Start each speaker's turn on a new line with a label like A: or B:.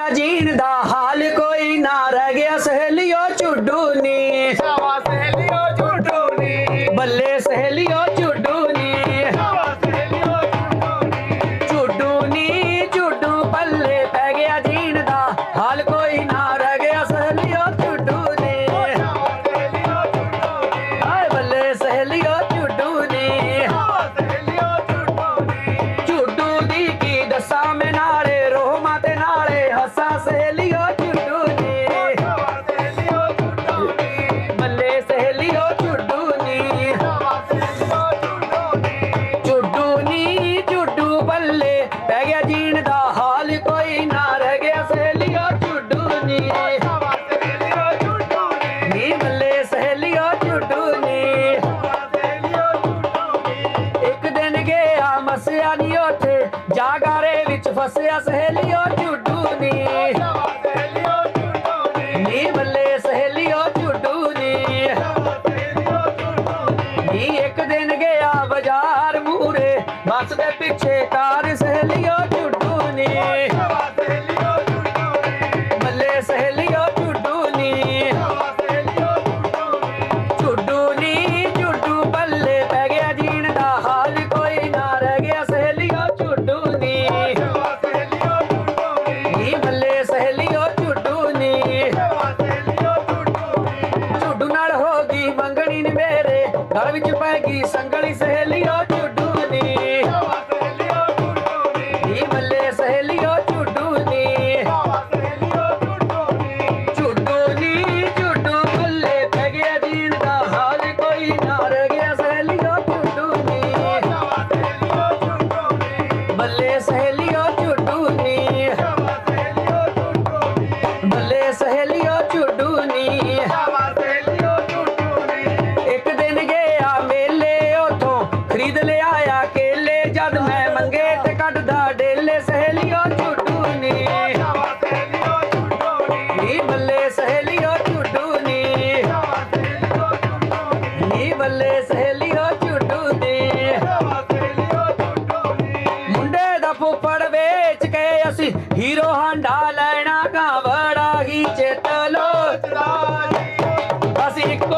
A: ਆ ਜੀਣ ਦਾ ਹਾਲ ਕੋਈ ਨਾ ਰਹਿ ਗਿਆ ਸਹੇਲਿਓ ਝੁੱਡੂ ਨੀ
B: ਸਾਵਾ ਸਹੇਲਿਓ
A: ਝੁੱਡੂ ਨੀ ਬੱਲੇ ਸਹੇਲਿਓ ਝੁੱਡੂ ਨੀ
B: ਸਾਵਾ ਸਹੇਲਿਓ
A: ਝੁੱਡੂ ਨੀ ਝੁੱਡੂ ਨੀ ਝੁੱਡੂ ਬੱਲੇ ਪੈ ਗਿਆ ਜੀਣ ਦਾ ਹਾਲ ਕੋਈ ਨਾ ਵਸਿਆ ਸਹੇਲਿਓ ਝੁੱਡੂ ਨੀ।
B: ਨੀ
A: ਬੱਲੇ ਸਹੇਲਿਓ ਝੁੱਡੂ ਨੀ।
B: ਨੀ
A: ਇੱਕ ਦਿਨ ਗਿਆ ਬਾਜ਼ਾਰ ਮੂਰੇ ਬੱਸ ਦੇ ਪਿੱਛੇ ਕਾਰ ਬੱਲੇ ਬੱਲੇ ਸਹੇਲੀਓ ਝੁੱਡੂ ਨੀ। ਝੁੱਡੂ ਨਾਲ ਹੋ ਗਈ ਮੰਗਣੀ ਨੀ ਮੇਰੇ ਘਰ ਵਿੱਚ ਪੈ ਗਈ ਸੰਗਲੀ ਸਹੇਲੀਓ।
B: ਹੀਰੋ ਹਾਂਡਾ
A: ਲੈਣਾ ਗਾਵੜਾ ਹੀ ਚਿੱਤ ਲੋਚਦਾ ਅਸੀਂ ਇੱਕੋ